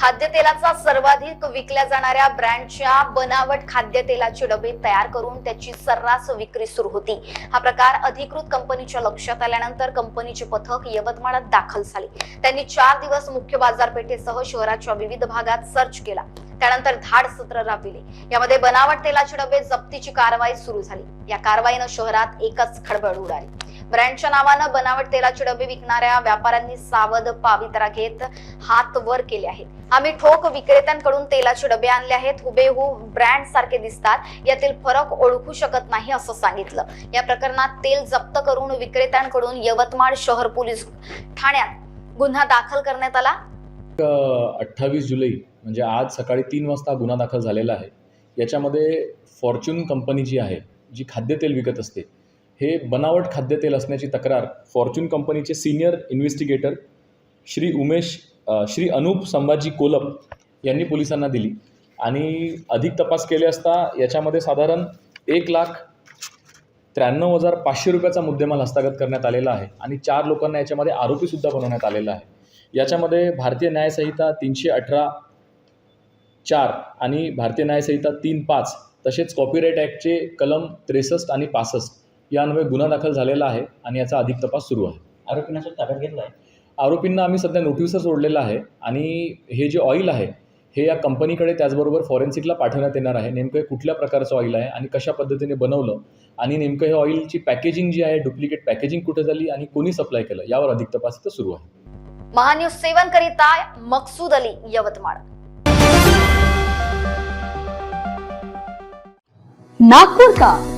खाद्यतेलाचा सर्वाधिक विकल्या जाणाऱ्या ब्रँडच्या बनावट खाद्यतेलाचे डबे तयार करून त्याची सर्रास विक्री सुरू होती. हा प्रकार अधिकृत कंपनीच्या लक्षात आल्यानंतर कंपनीचे पथक यवतमाळात दाखल झाले. त्यांनी चार दिवस मुख्य बाजारपेठेसह शहराच्या विविध भागात सर्च केला. त्यानंतर धाड सत्र राबविले. यामध्ये बनावट तेलाचे डबे जप्तीची कारवाई सुरू झाली. या कारवाईनं शहरात एकच खळबळ उडाली. ब्रँडच्या नावानं बनावट तेलाचे डबे विकणाऱ्या व्यापाऱ्यांनी सावध पावित्रा घेत हात वर केले आहेत. आम्ही ठोक विक्रेत्यांकडून तेलाचे डबे आणले आहेत. हुबेहू ब्रँड सारखे दिसतात. यातील फरक ओळखू शकत नाही असं सांगितलं. या प्रकरणात तेल जप्त करून विक्रेत्यांकडून यवतमाळ शहर पोलीस ठाण्यात गुन्हा दाखल करण्यात आला. अठ्ठावीस जुलै म्हणजे आज सकाळी तीन वाजता गुन्हा दाखल झालेला आहे. याच्यामध्ये फॉर्च्यून कंपनी जी आहे जी खाद्यतेल विकत असते हे बनावट खाद्यतेल असण्याची तक्रार फॉर्च्यून कंपनीचे सिनियर इन्व्हेस्टिगेटर श्री उमेश श्री अनूप संभाजी कोलप यांनी पोलिसांना दिली. आणि अधिक तपास केले असता याच्यामध्ये साधारण एक लाख त्र्याण्णव हजार पाचशे रुपयाचा मुद्देमाल हस्तगत करण्यात आलेला आहे आणि चार लोकांना याच्यामध्ये आरोपीसुद्धा बनवण्यात आलेला आहे. याच्यामध्ये भारतीय न्यायसंहिता तीनशे अठरा चार आणि भारतीय न्यायसंहिता तीन पाच तसेच कॉपीराईट ॲक्टचे कलम त्रेसष्ट आणि पासष्ट या अन्वये गुन्हा दाखल झालेला आहे आणि याचा अधिक तपास सुरू आहे. आरोपींना ताब्यात घेतला आहे? आरोपींना आम्ही सध्या नोटीसच सोडलेलं आहे आणि हे जे ऑइल आहे हे या कंपनीकडे त्याचबरोबर फॉरेन्सिकला पाठवण्यात येणार आहे. नेमकं हे कुठल्या प्रकारचं ऑइल आहे आणि कशा पद्धतीने बनवलं आणि नेमकं हे ऑइलची पॅकेजिंग जी आहे डुप्लिकेट पॅकेजिंग कुठे झाली आणि कोणी सप्लाय केलं यावर अधिक तपास इथं सुरू आहे. महान्यूज सेवन करिता मकसूद अली यवतमाळ. नागपुर का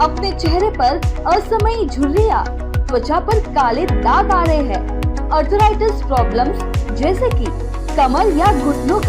अपने चेहरे पर असमयी झुर्रिया त्वचा पर काले दाग आ रहे हैं। अर्थराइटिस प्रॉब्लम्स जैसे कि कमर या घुटनों का